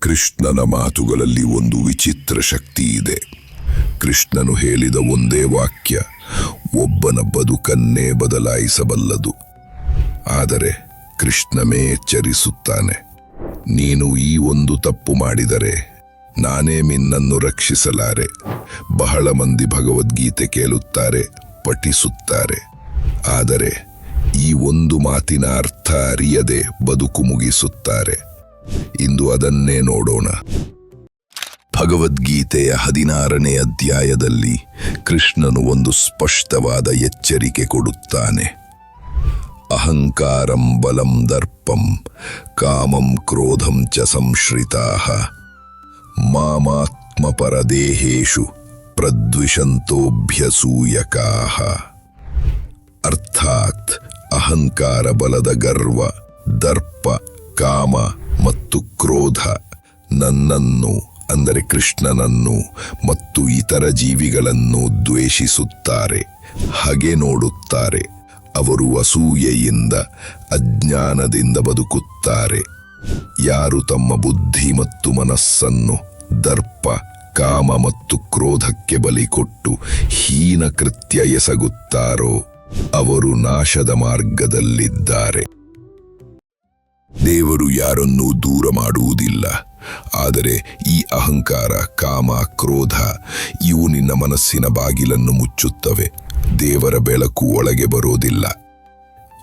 ಕೃಷ್ಣನ ಮಾತುಗಳಲ್ಲಿ ಒಂದು ವಿಚಿತ್ರ ಶಕ್ತಿ ಇದೆ. ಕೃಷ್ಣನು ಹೇಳಿದ ಒಂದೇ ವಾಕ್ಯ, ಒಬ್ಬನ ಬದುಕನ್ನೇ ಬದಲಾಯಿಸಬಲ್ಲದು. ಆದರೆ ಕೃಷ್ಣನೇ ಎಚ್ಚರಿಸುತ್ತಾನೆ ನೀನು ಈ ಒಂದು ತಪ್ಪು ಮಾಡಿದರೆ ನಾನೇ ನಿನ್ನನ್ನು ರಕ್ಷಿಸಲಾರೆ. ಬಹಳ ಮಂದಿ ಭಗವದ್ಗೀತೆ ಕೇಳುತ್ತಾರೆ, ಪಠಿಸುತ್ತಾರೆ. ಆದರೆ ಈ ಒಂದು ಮಾತಿನ ಅರ್ಥ ಅರಿಯದೆ ಬದುಕು ಮುಗಿಸುತ್ತಾರೆ. ಇಂದು ಅದನ್ನೇ ನೋಡೋಣ. ಭಗವದ್ಗೀತೆಯ ಹದಿನಾರನೇ ಅಧ್ಯಾಯದಲ್ಲಿ ಕೃಷ್ಣನು ಒಂದು ಸ್ಪಷ್ಟವಾದ ಎಚ್ಚರಿಕೆ ಕೊಡುತ್ತಾನೆ. ಅಹಂಕಾರಂ ಬಲಂ ದರ್ಪಂ, ಕಾಮಂ ಕ್ರೋಧಂ ಚ ಸಂಶ್ರಿತಾ ಮಾಮಾತ್ಮಪರದೇಹೇಷು ಪ್ರದ್ವಿಷಂತೋಭ್ಯಸೂಯಕಾ ಅರ್ಥಾತ್ ಅಹಂಕಾರ ಬಲದ ಗರ್ವ, ದರ್ಪ, ಕಾಮ ಕ್ರೋಧ ನನ್ನನ್ನು, ಅಂದರೆ ಕೃಷ್ಣನನ್ನು ಮತ್ತು ಇತರ ಜೀವಿಗಳನ್ನು ದ್ವೇಷಿಸುತ್ತಾರೆ, ಹಾಗೆ ನೋಡುತ್ತಾರೆ. ಅವರು ಅಸೂಯೆಯಿಂದ, ಅಜ್ಞಾನದಿಂದ ಬದುಕುತ್ತಾರೆ. ಯಾರು ತಮ್ಮ ಬುದ್ಧಿ ಮತ್ತು ಮನಸ್ಸನ್ನು ದರ್ಪ, ಕಾಮ ಮತ್ತು ಕ್ರೋಧಕ್ಕೆ ಬಲಿ ಕೊಟ್ಟು ಹೀನ ಕೃತ್ಯ ಎಸಗುತ್ತಾರೋ, ಅವರು ನಾಶದ ಮಾರ್ಗದಲ್ಲಿದ್ದಾರೆ. ದೇವರು ಯಾರನ್ನೂ ದೂರ ಮಾಡುವುದಿಲ್ಲ. ಆದರೆ ಈ ಅಹಂಕಾರ, ಕಾಮ, ಕ್ರೋಧ ಇವು ನಿನ್ನ ಮನಸ್ಸಿನ ಬಾಗಿಲನ್ನು ಮುಚ್ಚುತ್ತವೆ. ದೇವರ ಬೆಳಕು ಒಳಗೆ ಬರೋದಿಲ್ಲ.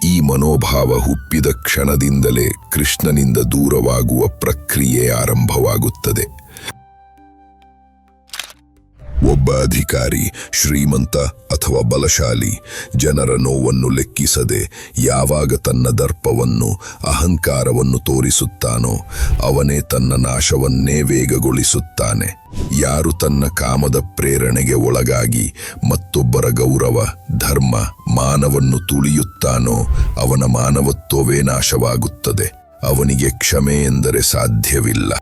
ಈ ಮನೋಭಾವ ಹುಪ್ಪಿದ ಕ್ಷಣದಿಂದಲೇ ಕೃಷ್ಣನಿಂದ ದೂರವಾಗುವ ಪ್ರಕ್ರಿಯೆ ಆರಂಭವಾಗುತ್ತದೆ. ಒಬ್ಬ ಅಧಿಕಾರಿ ಶ್ರೀಮಂತ ಅಥವಾ ಬಲಶಾಲಿ, ಜನರ ನೋವನ್ನು ಲೆಕ್ಕಿಸದೆ ಯಾವಾಗ ತನ್ನ ದರ್ಪವನ್ನು, ಅಹಂಕಾರವನ್ನು ತೋರಿಸುತ್ತಾನೋ, ಅವನೇ ತನ್ನ ನಾಶವನ್ನೇ ವೇಗಗೊಳಿಸುತ್ತಾನೆ. ಯಾರು ತನ್ನ ಕಾಮದ ಪ್ರೇರಣೆಗೆ ಒಳಗಾಗಿ ಮತ್ತೊಬ್ಬರ ಗೌರವ, ಧರ್ಮ, ಮಾನವನ್ನು ತುಳಿಯುತ್ತಾನೋ, ಅವನ ಮಾನವತ್ವವೇ ನಾಶವಾಗುತ್ತದೆ. ಅವನಿಗೆ ಕ್ಷಮೆ ಎಂದರೆ ಸಾಧ್ಯವಿಲ್ಲ.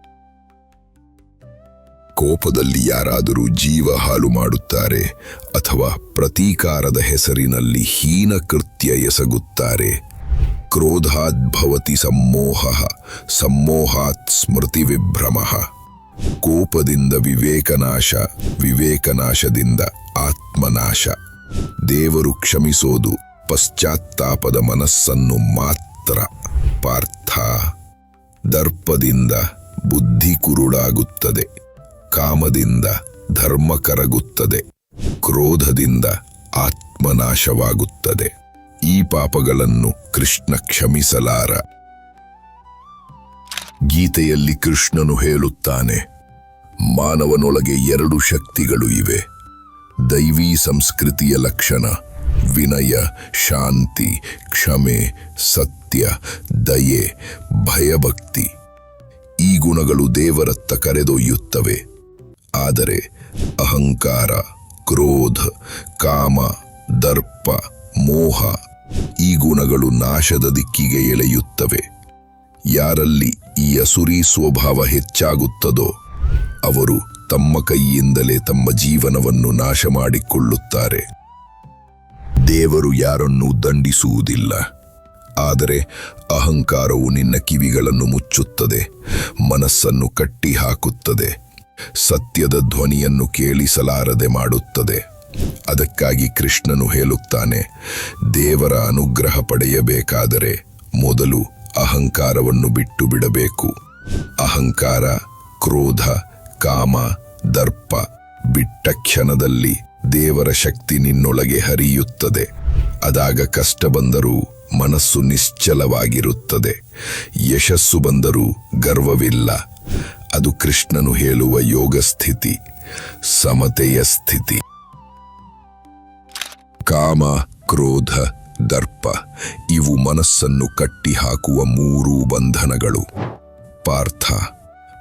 ಕೋಪದಲ್ಲಿ ಯಾರಾದರೂ ಜೀವ ಹಾಲು ಮಾಡುತ್ತಾರೆ ಅಥವಾ ಪ್ರತೀಕಾರದ ಹೆಸರಿನಲ್ಲಿ ಹೀನ ಕೃತ್ಯ ಎಸಗುತ್ತಾರೆ. ಕ್ರೋಧಾದ್ಭವತಿ ಸಮ್ಮೋಹ, ಸಮ್ಮೋಹಾತ್ ಸ್ಮೃತಿ ವಿಭ್ರಮ. ಕೋಪದಿಂದ ವಿವೇಕನಾಶ, ವಿವೇಕನಾಶದಿಂದ ಆತ್ಮನಾಶ. ದೇವರು ಕ್ಷಮಿಸೋದು ಪಶ್ಚಾತ್ತಾಪದ ಮನಸ್ಸನ್ನು ಮಾತ್ರ. ಪಾರ್ಥ, ದರ್ಪದಿಂದ ಬುದ್ಧಿ ಕುರುಡಾಗುತ್ತದೆ. ಕಾಮದಿಂದ ಧರ್ಮ ಕರಗುತ್ತದೆ, ಕ್ರೋಧದಿಂದ ಆತ್ಮನಾಶವಾಗುತ್ತದೆ. ಈ ಪಾಪಗಳನ್ನು ಕೃಷ್ಣ ಕ್ಷಮಿಸಲಾರ. ಗೀತೆಯಲ್ಲಿ ಕೃಷ್ಣನು ಹೇಳುತ್ತಾನೆ, ಮಾನವನೊಳಗೆ ಎರಡು ಶಕ್ತಿಗಳು ಇವೆ, ದೈವಿ ಸಂಸ್ಕೃತಿಯ ಲಕ್ಷಣ ವಿನಯ, ಶಾಂತಿ, ಕ್ಷಮೆ, ಸತ್ಯ, ದಯೆ, ಭಯಭಕ್ತಿ. ಈ ಗುಣಗಳು ದೇವರತ್ತ ಕರೆದೊಯ್ಯುತ್ತವೆ. ಆದರೆ ಅಹಂಕಾರ, ಕ್ರೋಧ, ಕಾಮ, ದರ್ಪ, ಮೋಹ ಈ ಗುಣಗಳು ನಾಶದ ದಿಕ್ಕಿಗೆ ಎಳೆಯುತ್ತವೆ. ಯಾರಲ್ಲಿ ಈ ಅಸುರಿ ಸ್ವಭಾವ ಹೆಚ್ಚಾಗುತ್ತದೋ ಅವರು ತಮ್ಮ ಕೈಯಿಂದಲೇ ತಮ್ಮ ಜೀವನವನ್ನು ನಾಶ ಮಾಡಿಕೊಳ್ಳುತ್ತಾರೆ ದೇವರು ಯಾರನ್ನೂ ದಂಡಿಸುವುದಿಲ್ಲ. ಆದರೆ ಅಹಂಕಾರವು ನಿನ್ನ ಕಿವಿಗಳನ್ನು ಮುಚ್ಚುತ್ತದೆ, ಮನಸ್ಸನ್ನು ಕಟ್ಟಿ ಹಾಕುತ್ತದೆ ಸತ್ಯದ ಧ್ವನಿಯನ್ನು ಕೇಳಿಸಲಾರದೆ ಮಾಡುತ್ತದೆ. ಅದಕ್ಕಾಗಿ ಕೃಷ್ಣನು ಹೇಳುತ್ತಾನೆ, ದೇವರ ಅನುಗ್ರಹ ಪಡೆಯಬೇಕಾದರೆ ಮೊದಲು ಅಹಂಕಾರವನ್ನು ಬಿಟ್ಟು ಬಿಡಬೇಕು ಅಹಂಕಾರ, ಕ್ರೋಧ, ಕಾಮ, ದರ್ಪ ಬಿಟ್ಟ ಕ್ಷಣದಲ್ಲಿ ದೇವರ ಶಕ್ತಿ ನಿನ್ನೊಳಗೆ ಹರಿಯುತ್ತದೆ. ಅದಾಗ ಕಷ್ಟ ಬಂದರೂ ಮನಸ್ಸು ನಿಶ್ಚಲವಾಗಿರುತ್ತದೆ. ಯಶಸ್ಸು ಬಂದರೂ ಗರ್ವವಿಲ್ಲ. ಅದು ಕೃಷ್ಣನು ಹೇಳುವ ಯೋಗ ಸ್ಥಿತಿ, ಸಮತೆಯ ಸ್ಥಿತಿ. ಕಾಮ, ಕ್ರೋಧ, ದರ್ಪ ಇವು ಮನಸ್ಸನ್ನು ಕಟ್ಟಿಹಾಕುವ ಮೂರೂ ಬಂಧನಗಳು. ಪಾರ್ಥ,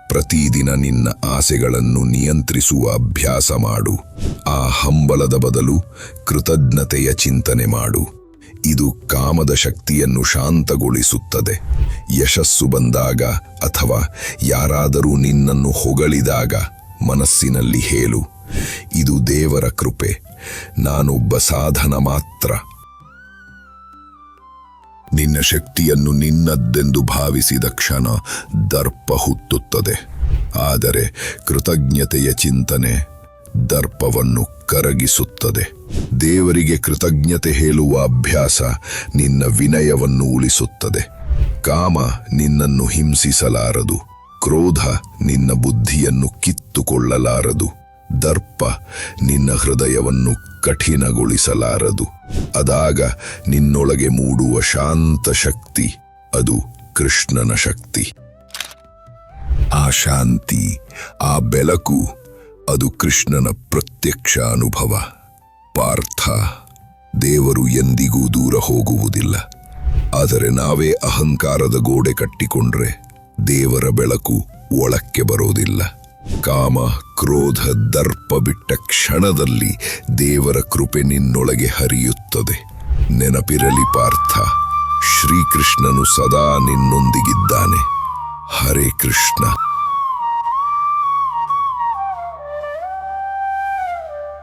ಪ್ರತಿದಿನ ನಿನ್ನ ಆಸೆಗಳನ್ನು ನಿಯಂತ್ರಿಸುವ ಅಭ್ಯಾಸ ಮಾಡು. ಆ ಹಂಬಲದ ಬದಲು ಕೃತಜ್ಞತೆಯ ಚಿಂತನೆ ಮಾಡು. ಇದು ಕಾಮದ ಶಕ್ತಿಯನ್ನು ಶಾಂತಗೊಳಿಸುತ್ತದೆ. ಯಶಸ್ಸು ಬಂದಾಗ ಅಥವಾ ಯಾರಾದರೂ ನಿನ್ನನ್ನು ಹೊಗಳಿದಾಗ ಮನಸ್ಸಿನಲ್ಲಿ ಹೇಳು, ಇದು ದೇವರ ಕೃಪೆ, ನಾನೊಬ್ಬ ಸಾಧನ ಮಾತ್ರ. ನಿನ್ನ ಶಕ್ತಿಯನ್ನು ನಿನ್ನದ್ದೆಂದು ಭಾವಿಸಿದ ಕ್ಷಣ ದರ್ಪ ಹುತ್ತುತ್ತದೆ. ಆದರೆ ಕೃತಜ್ಞತೆಯ ಚಿಂತನೆ ದರ್ಪವನ್ನು ಕರಗಿಸುತ್ತದೆ. ದೇವರಿಗೆ ಕೃತಜ್ಞತೆ ಹೇಳುವ ಅಭ್ಯಾಸ ನಿನ್ನ ವಿನಯವನ್ನು ಉಳಿಸುತ್ತದೆ. ಕಾಮ ನಿನ್ನನ್ನು ಹಿಂಸಿಸಲಾರದು. ಕ್ರೋಧ ನಿನ್ನ ಬುದ್ಧಿಯನ್ನು ಕಿತ್ತುಕೊಳ್ಳಲಾರದು. ದರ್ಪ ನಿನ್ನ ಹೃದಯವನ್ನು ಕಠಿಣಗೊಳಿಸಲಾರದು. ಅದಾಗ ನಿನ್ನೊಳಗೆ ಮೂಡುವ ಶಾಂತ ಶಕ್ತಿ, ಅದು ಕೃಷ್ಣನ ಶಕ್ತಿ. ಆ ಶಾಂತಿ, ಆ ಬೆಳಕು ಅದು ಕೃಷ್ಣನ ಪ್ರತ್ಯಕ್ಷ ಅನುಭವ. ಪಾರ್ಥ ದೇವರು ಎಂದಿಗೂ ದೂರ ಹೋಗುವುದಿಲ್ಲ. ಆದರೆ ನಾವೇ ಅಹಂಕಾರದ ಗೋಡೆ ಕಟ್ಟಿಕೊಂಡ್ರೆ ದೇವರ ಬೆಳಕು ಒಳಕ್ಕೆ ಬರೋದಿಲ್ಲ. ಕಾಮ, ಕ್ರೋಧ, ದರ್ಪ ಬಿಟ್ಟ ಕ್ಷಣದಲ್ಲಿ ದೇವರ ಕೃಪೆ ನಿನ್ನೊಳಗೆ ಹರಿಯುತ್ತದೆ. ನೆನಪಿರಲಿ ಪಾರ್ಥ, ಶ್ರೀಕೃಷ್ಣನು ಸದಾ ನಿನ್ನೊಂದಿಗಿದ್ದಾನೆ. ಹರೇ ಕೃಷ್ಣ.